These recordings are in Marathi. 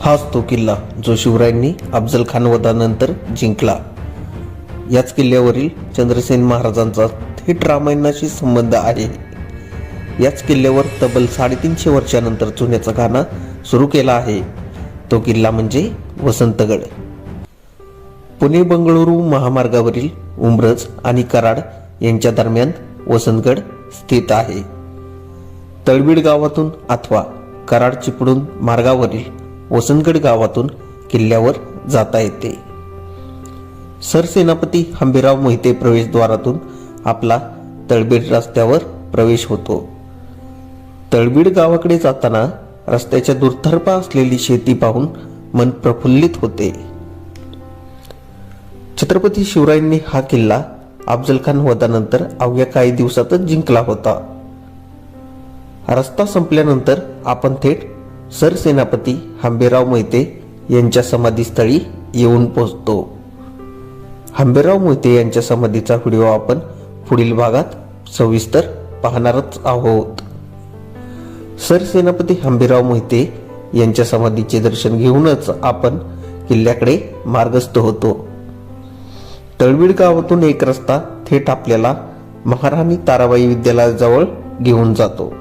हाच तो किल्ला जो शिवरायांनी अफजल खान वधानंतर जिंकला. याच किल्ल्यावरील चंद्रसेन महाराजांचा थेट रामायणाशी संबंध आहे. याच किल्ल्यावर तब्बल साडेतीनशे वर्षानंतर चुन्याचा गाणा सुरू केला आहे. तो किल्ला म्हणजे वसंतगड. पुणे बंगळुरू महामार्गावरील उमरज आणि कराड यांच्या दरम्यान वसंतगड स्थित आहे. तळबीड गावातून अथवा कराड चिपळूण मार्गावरील वसंतगड गावातून किल्ल्यावर जाता येते. सरसेनापती हंबीराव मोहिते प्रवेशद्वारातून आपला तळबीड रस्त्यावर प्रवेश होतो. तळबीड गावाकडे जाताना रस्त्याच्या दुर्धर्पा असलेली शेती पाहून मन प्रफुल्लित होते. छत्रपती शिवरायांनी हा किल्ला अफजल खान वधानंतर अवघ्या काही दिवसातच जिंकला होता. रस्ता संपल्यानंतर आपण थेट सरसेनापती हंबीराव मोहिते यांच्या समाधीस्थळी येऊन पोहोचतो. हंबीराव मोहिते यांच्या समाधीचा व्हिडिओ आपण पुढील भागात सविस्तर पाहणारच आहोत. सरसेनापती हंबीराव मोहिते यांच्या समाधीचे दर्शन घेऊनच आपण किल्ल्याकडे मार्गस्थ होतो. तळवीड गावातून एक रस्ता थेट आपल्याला महाराणी ताराबाई विद्यालयाजवळ घेऊन जातो.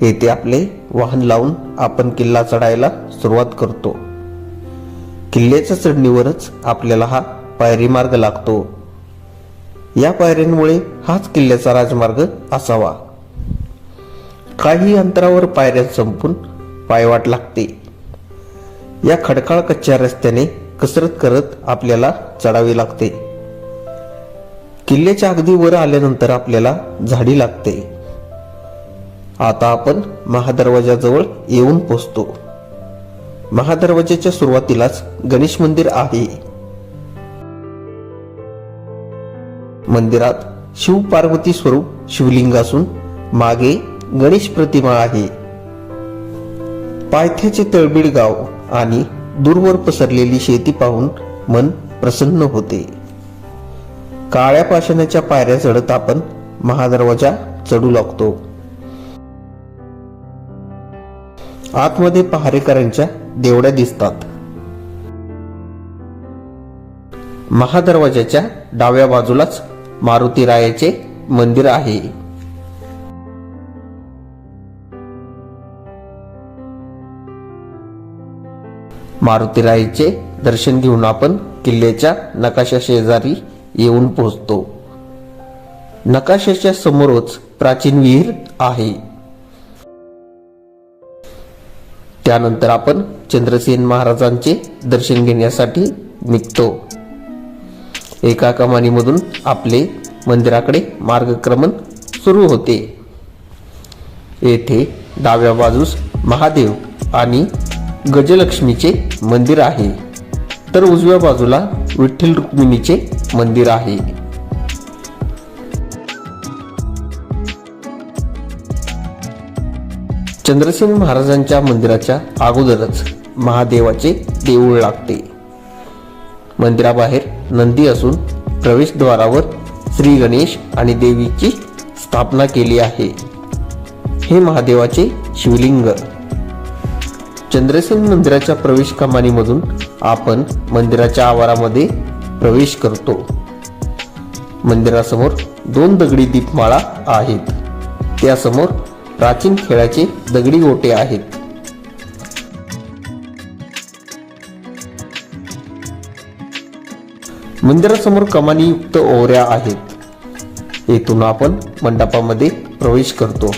येथे आपले वाहन लावून आपण किल्ला चढायला सुरुवात करतो. किल्ल्याच्या चढणीवरच आपल्याला हा पायरी मार्ग लागतो. या पायऱ्यांमुळे हाच किल्ल्याचा राजमार्ग असावा. काही अंतरावर पायऱ्या संपून पायवाट लागते. या खडकाळ कच्च्या रस्त्याने कसरत करत आपल्याला चढावे लागते. किल्ल्याच्या अगदी वर आल्यानंतर आपल्याला झाडी लागते. आता आपण महादरवाजाजवळ येऊन पोचतो. महादरवाजाच्या सुरुवातीलाच गणेश मंदिर आहे. मंदिरात शिव पार्वती स्वरूप शिवलिंग असून मागे गणेश प्रतिमा आहे. पायथ्याचे तळबीड गाव आणि दूरवर पसरलेली शेती पाहून मन प्रसन्न होते. काळ्या पाषाणाच्या पायऱ्या चढत आपण महादरवाजा चढू लागतो. आतमध्ये पहारेकरांच्या देवड्या दिसतात. महादरवाजाच्या डाव्या बाजूलाच मारुती रायाचे मंदिर आहे. मारुतीरायाचे दर्शन घेऊन आपण किल्ल्याच्या नकाशा शेजारी येऊन पोहोचतो. नकाशाच्या समोरच प्राचीन विहीर आहे. त्यानंतर आपण चंद्रसेन महाराजांचे दर्शन घेण्यासाठी निघतो. एका कमानीमधून आपले मंदिराकडे मार्गक्रमण सुरू होते. येथे डाव्या बाजूस महादेव आणि गजलक्ष्मीचे मंदिर आहे. तर उजव्या बाजूला विठ्ठल रुक्मिणीचे मंदिर आहे. चंद्रसेन महाराजांच्या मंदिराच्या अगोदरच महादेवाचे देऊळ लागते. मंदिराबाहेर नंदी असून प्रवेशद्वारावर श्री गणेश आणि देवीची स्थापना केली आहे. हे महादेवाचे शिवलिंग. चंद्रसेन मंदिराच्या प्रवेश कमानीमधून आपण मंदिराच्या आवारामध्ये प्रवेश करतो. मंदिरासमोर दोन दगडी दीपमाळा आहेत. त्यासमोर प्राचीन खेळाचे दगडी गोटे आहेत. मंदिरासमोर कमानीयुक्त ओऱ्या आहेत. येथून आपण मंडपामध्ये प्रवेश करतो.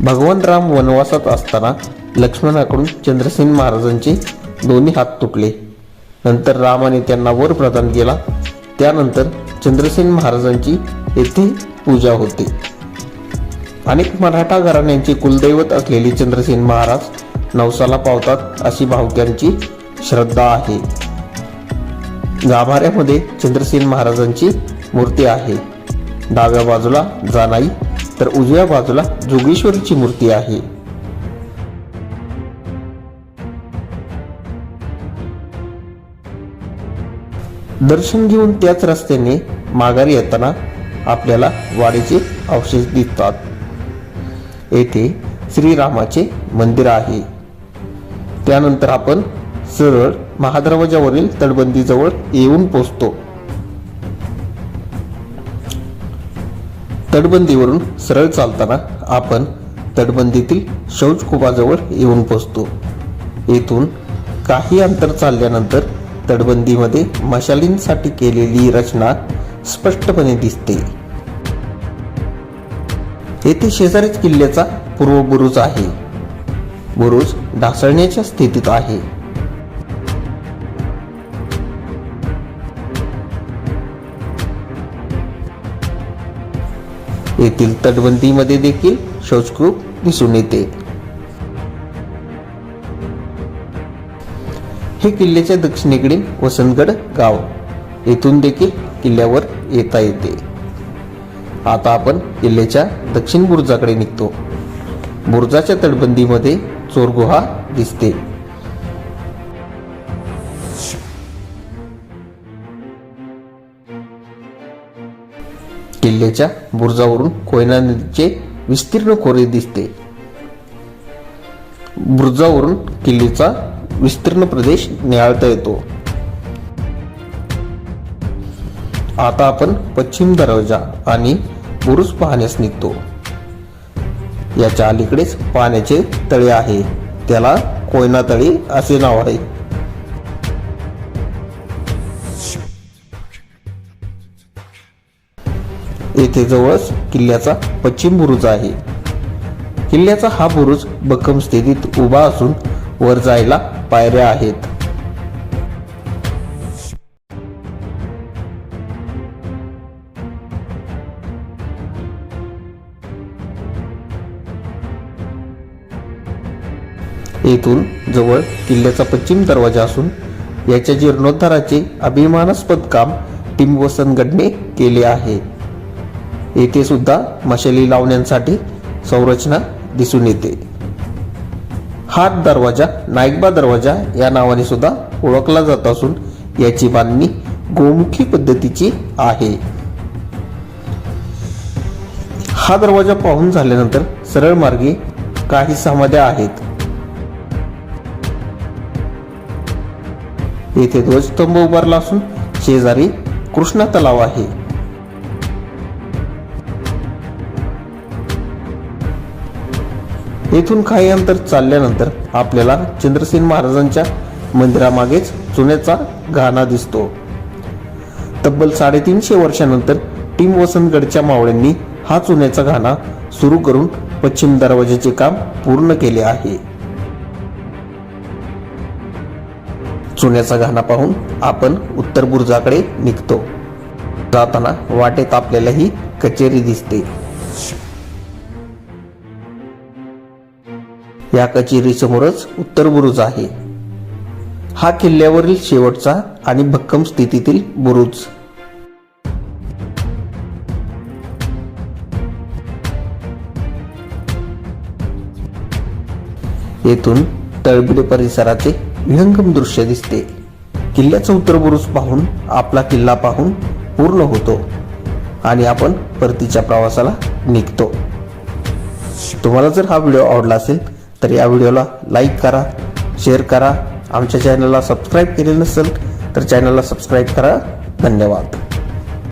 भगवान राम वनवासात असताना लक्ष्मणाकडून चंद्रसेन महाराजांचे दोन्ही हात तुटले. नंतर रामाने त्यांना वर प्रदान केला. त्यानंतर चंद्रसेन महाराजांची येथे पूजा होते. अनेक मराठा घराण्यांचे कुलदैवत असलेले चंद्रसेन महाराज नवसाला पावतात अशी भावक्यांची श्रद्धा आहे. गाभाऱ्यामध्ये चंद्रसेन महाराजांची मूर्ती आहे. डाव्या बाजूला जानाई तर उजव्या बाजूला जोगेश्वरीची मूर्ती आहे. दर्शन घेऊन त्याच रस्त्याने माघारी येताना आपल्याला वाडीचे अवशेष दिसतात. येथे श्रीरामाचे मंदिर आहे. त्यानंतर आपण सरळ महादरवाजावरील तटबंदीजवळ येऊन पोचतो. तटबंदीवरून सरळ चालताना आपण तटबंदीतील शौचकुपाजवळ येऊन पोचतो. येथून काही अंतर चालल्यानंतर तटबंदीमध्ये मशालींसाठी केलेली रचना स्पष्टपणे दिसते. येथे शेजारीच किल्ल्याचा पूर्व बुरुज आहे. बुरुज ढासळण्याच्या स्थितीत आहे. येथील तटबंदीमध्ये देखील शौचकूप दिसून येते. हे किल्ल्याच्या दक्षिणेकडील वसंतगड गाव. येथून देखील किल्ल्यावर येता येते. आता आपण किल्ल्याच्या दक्षिण बुरुजाकडे निघतो. बुरुजाच्या तटबंदीमध्ये चोरगुहा दिसते. किल्ल्याच्या बुरुजावरून कोयना नदीचे विस्तीर्ण खोरे दिसते. बुरुजावरून किल्ल्याचा विस्तीर्ण प्रदेश निहाळता येतो. आता आपण पश्चिम दरवाजा आणि बुरुज पाहण्यास निघतो. याच्या अलीकडेच पाण्याचे तळे आहे. त्याला कोयना तळे असे नाव आहे. येथे जवळच किल्ल्याचा पश्चिम बुरुज आहे. किल्ल्याचा हा बुरुज भक्कम स्थितीत उभा असून वर जायला पायऱ्या आहेत. येथून जवळ किल्ल्याचा पश्चिम दरवाजा असून याच्या जीर्णोद्धाराचे अभिमानास्पद काम टीम वसंतगडने केले आहे. येथे सुद्धा मशाली लावण्यासाठी संरचना दिसून येते. हा दरवाजा नाईकबा दरवाजा या नावाने सुद्धा ओळखला जात असून याची बांधणी गोमुखी पद्धतीची आहे. हा दरवाजा पाहून झाल्यानंतर सरळ मार्गे काही समाध्या आहेत. येथे ध्वजस्तंभ उभारला असून शेजारी कृष्णा तलाव आहे. येथून काही अंतर चालल्यानंतर आपल्याला चंद्रसेन महाराजांच्या मंदिरामागेच चुन्याचा घाणा दिसतो. तब्बल साडेतीनशे वर्षानंतर टीम वसंतगडच्या मावळ्यांनी हा चुन्याचा घाणा सुरू करून पश्चिम दरवाजाचे काम पूर्ण केले आहे. चुन्याचा घाणा पाहून आपण उत्तर बुरुजाकडे निघतो. जाताना वाटेत आपल्याला ही कचेरी दिसते. या कचेरी समोरच उत्तर बुरुज आहे. हा किल्ल्यावरील शेवटचा आणि भक्कम स्थितीतील बुरुज. येथून तळबिडे परिसराचे विहंगम दृश्य दिसते. किल्ल्याचा उत्तर बुरुज पाहून आपला किल्ला पाहून पूर्ण होतो आणि आपण परतीच्या प्रवासाला निघतो. तुम्हाला जर हा व्हिडिओ आवडला असेल तर या व्हिडिओला लाईक करा शेअर करा. आमच्या चॅनलला सबस्क्राईब केले नसेल तर चॅनलला सबस्क्राईब करा. धन्यवाद.